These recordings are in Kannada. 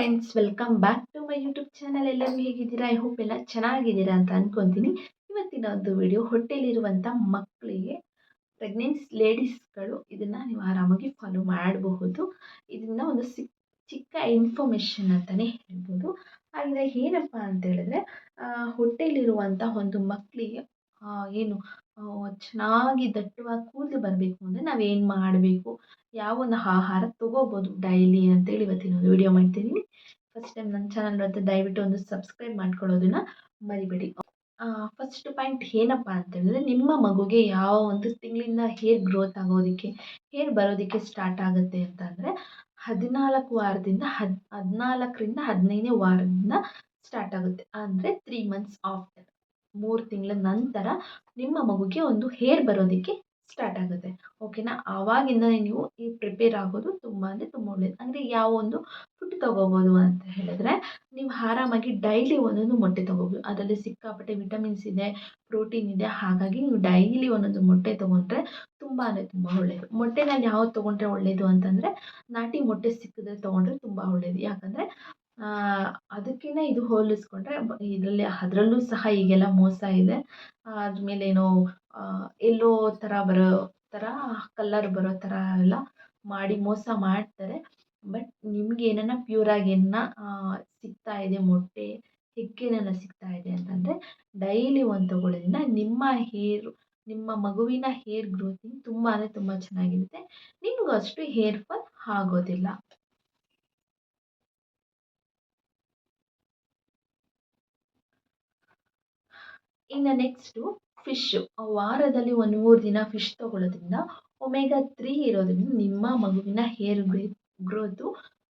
Friends welcome back to my YouTube channel ಎಲ್ಲರೂ ಹೇಗಿದ್ದೀರಾ? ಐ ಹೋಪ್ ಎಲ್ಲ ಚೆನ್ನಾಗಿದ್ದೀರಾ ಅಂತ ಅನ್ಕೊಂತೀನಿ. ಇವತ್ತಿನ ಒಂದು ವಿಡಿಯೋ ಹೊಟ್ಟೆಲಿರುವಂಥ ಮಕ್ಕಳಿಗೆ ಪ್ರೆಗ್ನೆನ್ಸ್ ಲೇಡೀಸ್ಗಳು ಇದನ್ನು ನೀವು ಆರಾಮಾಗಿ ಫಾಲೋ ಮಾಡಬಹುದು. ಇದನ್ನ ಒಂದು ಚಿಕ್ಕ ಇನ್ಫಾರ್ಮೇಷನ್ ಅಂತಲೇ ಹೇಳ್ಬೋದು. ಹಾಗೆ ಏನಪ್ಪ ಅಂತ ಹೇಳಿದ್ರೆ ಒಂದು ಮಕ್ಕಳಿಗೆ ಏನು ಚೆನ್ನಾಗಿ ದಟ್ಟವಾಗಿ ಕೂದಲು ಬರಬೇಕು ಅಂದರೆ ನಾವೇನು ಮಾಡಬೇಕು? ಯಾವ ಒಂದು ಆಹಾರ ತಗೋಬೋದು ಡೈಲಿ ಅಂತೇಳಿ ಇವತ್ತಿನ ಒಂದು ವಿಡಿಯೋ ಮಾಡ್ತಿದ್ದೀನಿ ಫಸ್ಟ್ ಟೈಮ್ ನನ್ನ ಚಾನಲ್ ನೋಡ್ತಾ ದಯವಿಟ್ಟು ಒಂದು ಸಬ್ಸ್ಕ್ರೈಬ್ ಮಾಡ್ಕೊಳ್ಳೋದನ್ನ ಮರಿಬೇಡಿ. ಫಸ್ಟ್ ಪಾಯಿಂಟ್ ಏನಪ್ಪ ಅಂತ ಹೇಳಿದ್ರೆ ನಿಮ್ಮ ಮಗುಗೆ ಯಾವ ಒಂದು ತಿಂಗಳಿಂದ ಹೇರ್ ಗ್ರೋತ್ ಆಗೋದಕ್ಕೆ ಹೇರ್ ಬರೋದಕ್ಕೆ ಸ್ಟಾರ್ಟ್ ಆಗುತ್ತೆ ಅಂತ ಅಂದರೆ ಹದಿನಾಲ್ಕು ವಾರದಿಂದ ಹದ್, ಹದಿನಾಲ್ಕರಿಂದ ಹದಿನೈದನೇ ವಾರದಿಂದ ಸ್ಟಾರ್ಟ್ ಆಗುತ್ತೆ. ಅಂದರೆ ತ್ರೀ ಮಂತ್ಸ್ ಆಫ್ಟರ್ ಮೂರು ತಿಂಗಳ ನಂತರ ನಿಮ್ಮ ಮಗುಗೆ ಒಂದು ಹೇರ್ ಬರೋದಕ್ಕೆ ಸ್ಟಾರ್ಟ್ ಆಗುತ್ತೆ. ಓಕೆನಾ ಆವಾಗಿಂದ ನೀವು ಈ ಪ್ರಿಪೇರ್ ಆಗೋದು ತುಂಬ ಅಂದರೆ ತುಂಬ ಒಳ್ಳೆಯದು ಅಂದರೆ ಯಾವ ಒಂದು ಫುಡ್ ತಗೋಬೋದು ಅಂತ ಹೇಳಿದ್ರೆ ನೀವು ಆರಾಮಾಗಿ ಡೈಲಿ ಒಂದೊಂದು ಮೊಟ್ಟೆ ತಗೋಬೋದು. ಅದರಲ್ಲಿ ಸಿಕ್ಕಾಪಟ್ಟೆ ವಿಟಮಿನ್ಸ್ ಇದೆ ಪ್ರೋಟೀನ್ ಇದೆ, ಹಾಗಾಗಿ ನೀವು ಡೈಲಿ ಒಂದೊಂದು ಮೊಟ್ಟೆ ತೊಗೊಂಡ್ರೆ ತುಂಬ ಅಂದರೆ ತುಂಬ ಒಳ್ಳೆಯದು ಮೊಟ್ಟೆನಲ್ಲಿ ಯಾವ್ದು ತೊಗೊಂಡ್ರೆ ಒಳ್ಳೆಯದು ಅಂತಂದರೆ ನಾಟಿ ಮೊಟ್ಟೆ ಸಿಕ್ಕಿದ್ರೆ ತೊಗೊಂಡ್ರೆ ತುಂಬ ಒಳ್ಳೆಯದು ಯಾಕಂದರೆ ಅದಕ್ಕಿಂತ ಇದು ಹೋಲಿಸ್ಕೊಂಡ್ರೆ ಇದರಲ್ಲಿ ಅದರಲ್ಲೂ ಸಹ ಈಗೆಲ್ಲ ಮೋಸ ಇದೆ. ಆದಮೇಲೆ ಏನೋ ಎಲ್ಲೋ ಥರ ಬರೋ ಥರ ಕಲ್ಲರ್ ಬರೋ ಥರ ಎಲ್ಲ ಮಾಡಿ ಮೋಸ ಮಾಡ್ತಾರೆ. ಬಟ್ ನಿಮ್ಗೆ ಏನನ್ನ ಪ್ಯೂರಾಗಿ ಏನನ್ನ ಸಿಗ್ತಾ ಇದೆ ಮೊಟ್ಟೆ ಹಿಕ್ಕೇನೆಲ್ಲ ಸಿಗ್ತಾ ಇದೆ ಅಂತಂದರೆ ಡೈಲಿ ಒಂದು ತಗೊಳ್ಳೋದ್ರಿಂದ ನಿಮ್ಮ ಹೇರ್ ನಿಮ್ಮ ಮಗುವಿನ ಹೇರ್ ಗ್ರೋತಿಂಗ್ ತುಂಬ ಅಂದರೆ ತುಂಬ ಚೆನ್ನಾಗಿರುತ್ತೆ. ನಿಮಗೂ ಅಷ್ಟು ಹೇರ್ ಫಾಲ್ ಆಗೋದಿಲ್ಲ. ಇನ್ನು ನೆಕ್ಸ್ಟು ಫಿಶ್ಶು ವಾರದಲ್ಲಿ ಒಂದು ಮೂರು ದಿನ ಫಿಶ್ ತಗೊಳ್ಳೋದ್ರಿಂದ ಒಮೆಗಾ ತ್ರೀ ಇರೋದ್ರಿಂದ ನಿಮ್ಮ ಮಗುವಿನ ಹೇರ್ ಗ್ರೋತು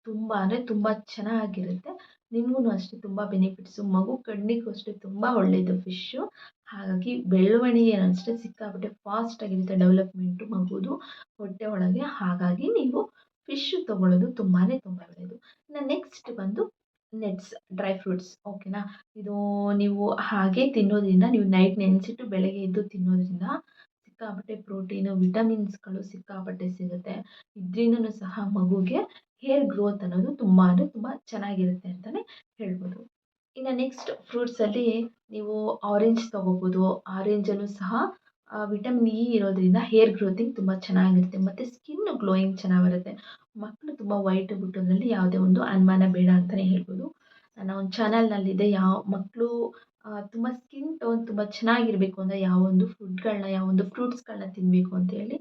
ತುಂಬ, ಅಂದರೆ ತುಂಬ ಚೆನ್ನಾಗಿರುತ್ತೆ. ನಿಮಗೂ ಅಷ್ಟೇ ತುಂಬ ಬೆನಿಫಿಟ್ಸು ಮಗು ಕಣ್ಣಿಗೂ ಅಷ್ಟೇ ತುಂಬ ಒಳ್ಳೆಯದು ಫಿಶ್ಶು ಹಾಗಾಗಿ ಬೆಳವಣಿಗೆ ಅಷ್ಟೇ ಸಿಕ್ಕಾಪಟ್ಟೆ ಫಾಸ್ಟಾಗಿರುತ್ತೆ ಡೆವಲಪ್ಮೆಂಟು ಮಗುದು ಹೊಟ್ಟೆ ಒಳಗೆ. ಹಾಗಾಗಿ ನೀವು ಫಿಶ್ಶು ತೊಗೊಳ್ಳೋದು ತುಂಬಾ ತುಂಬ ಒಳ್ಳೆಯದು ಇನ್ನು ನೆಕ್ಸ್ಟ್ ಬಂದು ನೆಟ್ಸ್ ಡ್ರೈ ಫ್ರೂಟ್ಸ್ ಓಕೆನಾ ಇದು ನೀವು ಹಾಗೆ ತಿನ್ನೋದ್ರಿಂದ, ನೀವು ನೈಟ್ ನೆನೆಸಿಟ್ಟು ಬೆಳಗ್ಗೆ ಎದ್ದು ತಿನ್ನೋದ್ರಿಂದ ಸಿಕ್ಕಾಪಟ್ಟೆ ಪ್ರೋಟೀನು ವಿಟಮಿನ್ಸ್ಗಳು ಸಿಕ್ಕಾಪಟ್ಟೆ ಸಿಗುತ್ತೆ. ಇದರಿಂದನೂ ಸಹ ಮಗುಗೆ ಹೇರ್ ಗ್ರೋತ್ ಅನ್ನೋದು ತುಂಬ ಅಂದರೆ ತುಂಬ ಚೆನ್ನಾಗಿರುತ್ತೆ ಅಂತಲೇ ಹೇಳ್ಬೋದು. ಇನ್ನು ನೆಕ್ಸ್ಟ್ ಫ್ರೂಟ್ಸಲ್ಲಿ ನೀವು ಆರೆಂಜ್ ತೊಗೋಬೋದು. ಆರೆಂಜಲ್ಲೂ ಸಹ ವಿಟಮಿನ್ ಇ ಇರೋದ್ರಿಂದ ಹೇರ್ ಗ್ರೋತಿಂಗ್ ತುಂಬ ಚೆನ್ನಾಗಿರುತ್ತೆ. ಮತ್ತು ಸ್ಕಿನ್ ಗ್ಲೋಯಿಂಗ್ ಚೆನ್ನಾಗಿ ಬರುತ್ತೆ. ಮಕ್ಕಳು ತುಂಬ ವೈಟ್ ಬಿಟ್ಟೋದ್ರಲ್ಲಿ ಯಾವುದೇ ಒಂದು ಅನುಮಾನ ಬೇಡ ಅಂತಲೇ ಹೇಳ್ಬೋದು. ನನ್ನ ಒಂದು ಚಾನಲ್ನಲ್ಲಿದೆ ಯಾವ ಮಕ್ಕಳು ತುಂಬ ಸ್ಕಿನ್ ಟೋನ್ ತುಂಬ ಚೆನ್ನಾಗಿರಬೇಕು ಅಂದರೆ ಯಾವೊಂದು ಫುಡ್ಗಳನ್ನ ಯಾವೊಂದು ಫ್ರೂಟ್ಸ್ಗಳನ್ನ ತಿನ್ನಬೇಕು ಅಂತೇಳಿ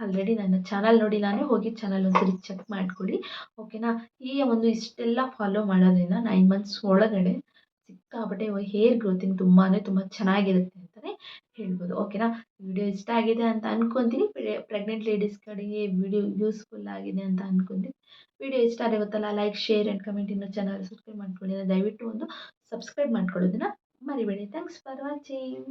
ಆಲ್ರೆಡಿ ನನ್ನ ಚಾನಲ್ ನೋಡಿ ಅಂದರೆ ಹೋಗಿ ಚಾನಲ್ ಒಂದ್ಸರಿ ಚೆಕ್ ಮಾಡ್ಕೊಳ್ಳಿ. ಓಕೆನಾ ಈ ಒಂದು ಇಷ್ಟೆಲ್ಲ ಫಾಲೋ ಮಾಡೋದ್ರಿಂದ ನೈನ್ ಮಂತ್ಸ್ ಒಳಗಡೆ ಸಿಕ್ಕಾಪಟ್ಟೆ ಹೇರ್ ಗ್ರೋತಿಂಗ್ ತುಂಬಾ ತುಂಬ ಚೆನ್ನಾಗಿರುತ್ತೆ. ಹೇಳ್ಬೋದು. ಓಕೆನಾ ವಿಡಿಯೋ ಇಷ್ಟ ಆಗಿದೆ ಅಂತ ಅನ್ಕೊತೀನಿ. ಪ್ರೆಗ್ನೆಂಟ್ ಲೇಡೀಸ್ ಕಡೆಗೆ ವಿಡಿಯೋ ಯೂಸ್ಫುಲ್ ಆಗಿದೆ ಅಂತ ಅನ್ಕೊಂತೀನಿ. ವಿಡಿಯೋ ಇಷ್ಟ ಆದರೆ ಗೊತ್ತಲ್ಲ ಲೈಕ್ ಶೇರ್ ಆ್ಯಂಡ್ ಕಮೆಂಟ್ ಇನ್ನೂ ಚಾನಲ್ ಸಬ್ಸ್ಕ್ರೈಬ್ ಮಾಡ್ಕೊಳ್ಳಿ. ದಯವಿಟ್ಟು ಒಂದು ಸಬ್ಸ್ಕ್ರೈಬ್ ಮಾಡ್ಕೊಳ್ಳೋದನ್ನ ಮರಿಬೇಡಿ. Thanks for watching